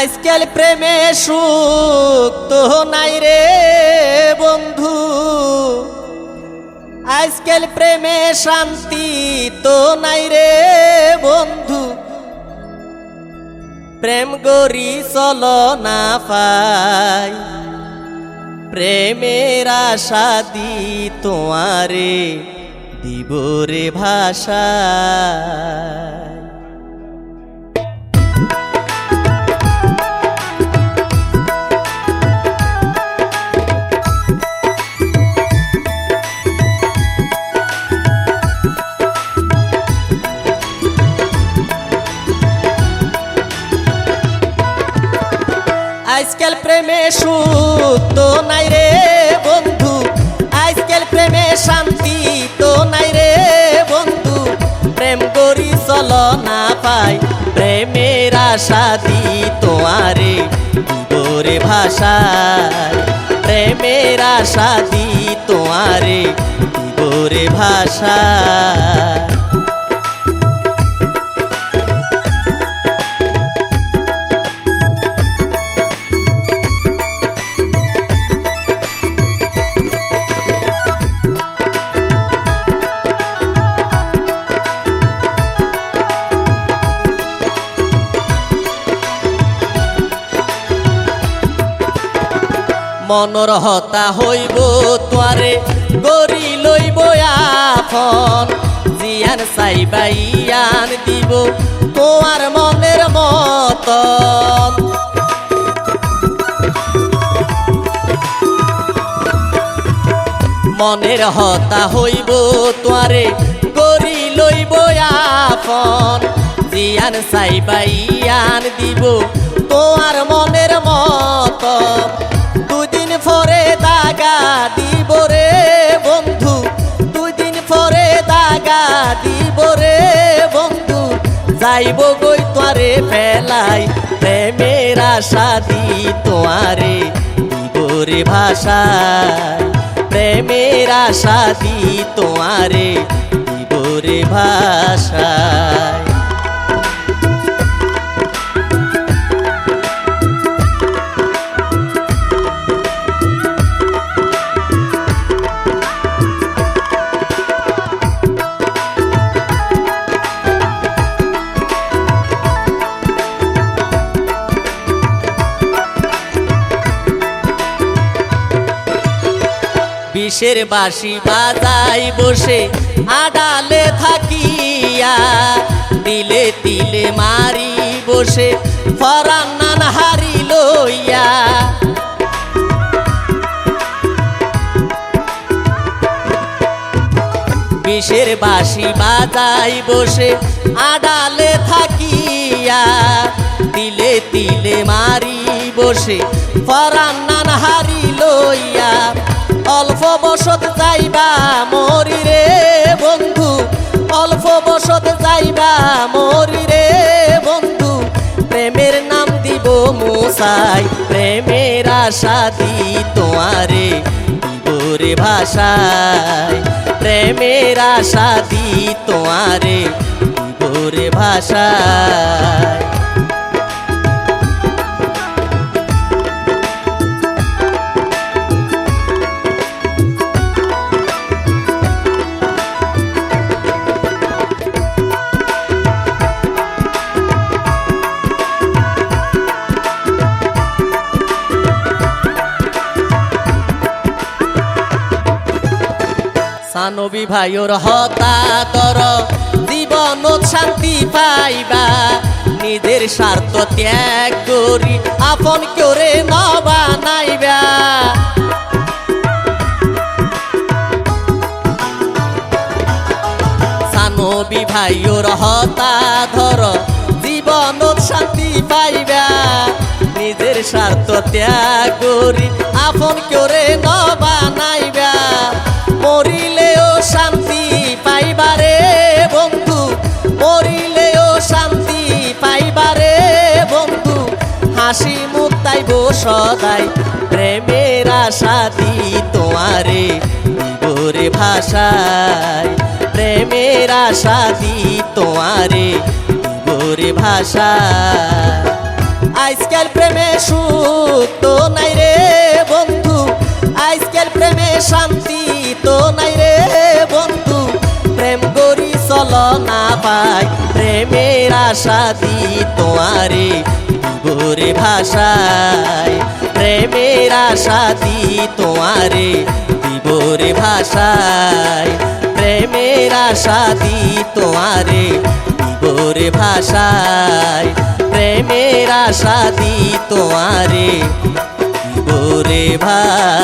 আজকাল প্রেমে সুখ তো নাই রে বন্ধু। আজকাল প্রেমে শান্তি তো নাই রে বন্ধু। প্রেম গরি চল না পাই। প্রেমের আশা দি তোমারে, দিব রে ভাষা। আজকাল প্রেমে সুখ তো নাই রে বন্ধু। আজকাল প্রেমে শান্তি তো নাই রে বন্ধু। প্রেম করি চল না পাই প্রেমের আশা দি তোমারে দিবরে ভাষায়। প্রেমের আশা দি তোমারে দিবরে ভাষা মনর হতা হইব তোয়ারে গরি লইব আপন জিয়ান সাইবাইয়ান দিব তোমার মনের মতন। মনের হতা হইব তোয়ারে গরি লইব আপন জিয়ান সাইবাইয়ান দিব তোমার মনের মতন। দুদিন পরে দাগা দিব রে বন্ধু। দুই দিন পরে দাগা দিব রে বন্ধু। যাইব গই তোয়ারে ফেলাই, প্রেমের আশা দি তোয়ারে দিব রে ভাষায়। প্রেমের আশা দি তোয়ারে দিব রে ভাষায়। বিষের বাসি বাজাই বসে, আডালে থাকিয়া দিলে তিলে মারি বসে, ফরান নান হারি লইয়া। বিষের বাসি বাজাই বসে, আডালে থাকিয়া দিলে তিলে মারি বসে, ফরান নান হারি লইয়া। অল্প বসত যাইবা মরি রে বন্ধু। অল্প বসত যাইবা মরি রে বন্ধু। প্রেমের নাম দিব মুসাই, প্রেমের আশা দি তোমারে দিব ভাষায়। প্রেমের আশা দি তোমারে দিব রে ভাষায়। সানবী ভাইয়র হতা তর জীবন শান্তি পাইবা, নিজের স্বার্থ ত্যাগ করি, আপন করে নবা নাইবা সানবী ভাইয়র হতা জীবন শান্তি পাইবা, নিজের স্বার্থ ত্যাগ করি, আপন করে নবা হাসি মুখ তাইব সদাই, প্রেমের আশা দি তোমারে দিবরে ভাষায়। প্রেমের আশা দি তোমারে দিবরে ভাষা আজকাল প্রেমে সুখ তো নাই রে বন্ধু আজকাল প্রেমে শান্তি তো নাই রে বন্ধু। প্রেম করি চল না পাই প্রেমের আশা দি তোমারে দিবরে ভাষায়, প্রেমের আশা দি তোমারে দিবরে ভাষায়, প্রেমের আশা দি তোমারে দিবরে ভাষায়, প্রেমের আশা দি তোমারে দিবরে ভাষায়।